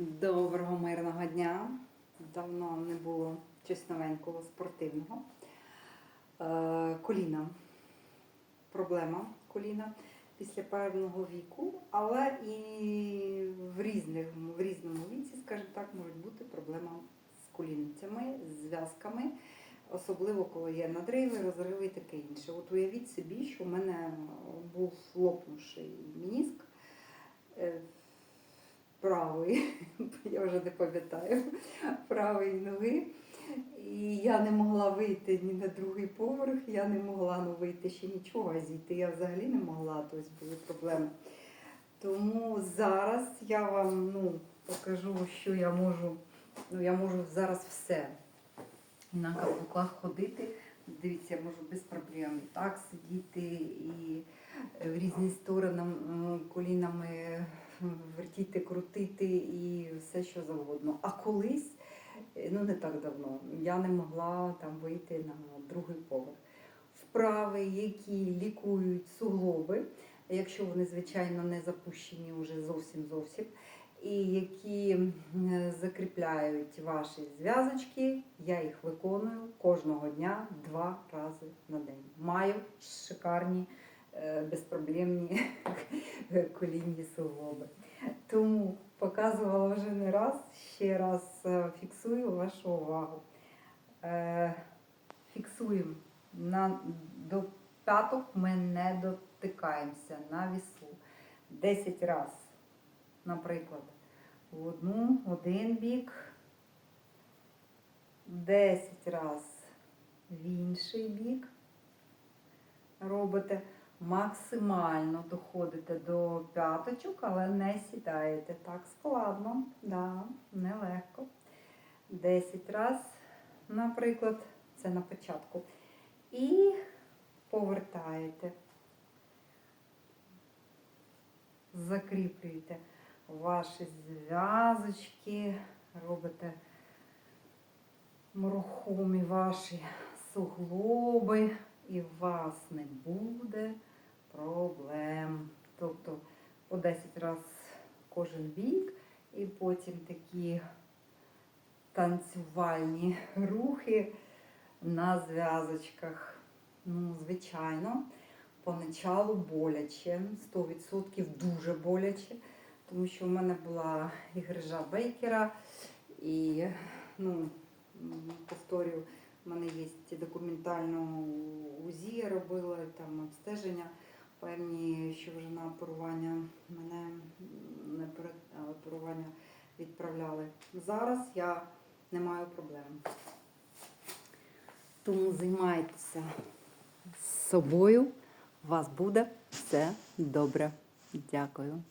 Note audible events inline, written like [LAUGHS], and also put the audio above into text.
Доброго мирного дня. Давно не було щось новенького спортивного. Е, коліна. Проблема коліна після певного віку, але і в, різних, в різному віці, скажімо так, може бути проблема з колінцями, з зв'язками, особливо коли є надриви, розриви і таке інше. От уявіть собі, що в мене був лопнувший мініск. Правої, [LAUGHS] я вже не пам'ятаю, правої ноги. І я не могла вийти ні на другий поверх, я не могла ну, вийти ще нічого, зійти я взагалі не могла, тобто були проблеми. Тому зараз я вам ну, покажу, що я можу. Ну, я можу зараз все. На каблуках ходити. Дивіться, я можу без проблем так сидіти, і в різні сторони колінами вертіти, крутити і все, що завгодно. А колись, е, ну не так давно, я не могла там вийти на другий поверх. Вправи, які лікують суглоби, якщо вони, звичайно, не запущені вже зовсім зовсім. І які закріпляють ваші зв'язочки, я їх виконую кожного дня два рази на день. Маю шикарні, е, безпроблемні [LAUGHS] колінні суглоби. Тому показувала вже не раз, ще раз е, фіксую вашу увагу. Е, Фіксуємо. На, до п'яток ми не дотикаємося на вісу. 10 разів, наприклад, в одну, один бік, 10 разів в інший бік робите максимально доходите до п'яточок, але не сідаєте. Так складно, да, нелегко. 10 разів, наприклад, це на початку. І повертаєте. Закріплюєте ваші зв'язочки, робите рухомі ваші суглоби, і у вас не буде проблем. Тобто по 10 разів кожен бік, і потім такі танцювальні рухи на зв'язочках. Ну, звичайно, поначалу боляче, 100% дуже боляче, тому що в мене була і грижа Бейкера, і, ну, м, повторюю, у мене є документально УЗІ я робила, там обстеження певні, що вже на оперування мене на оперування відправляли. Зараз я не маю проблем. Тому займайтеся собою, у вас буде все добре. Дякую.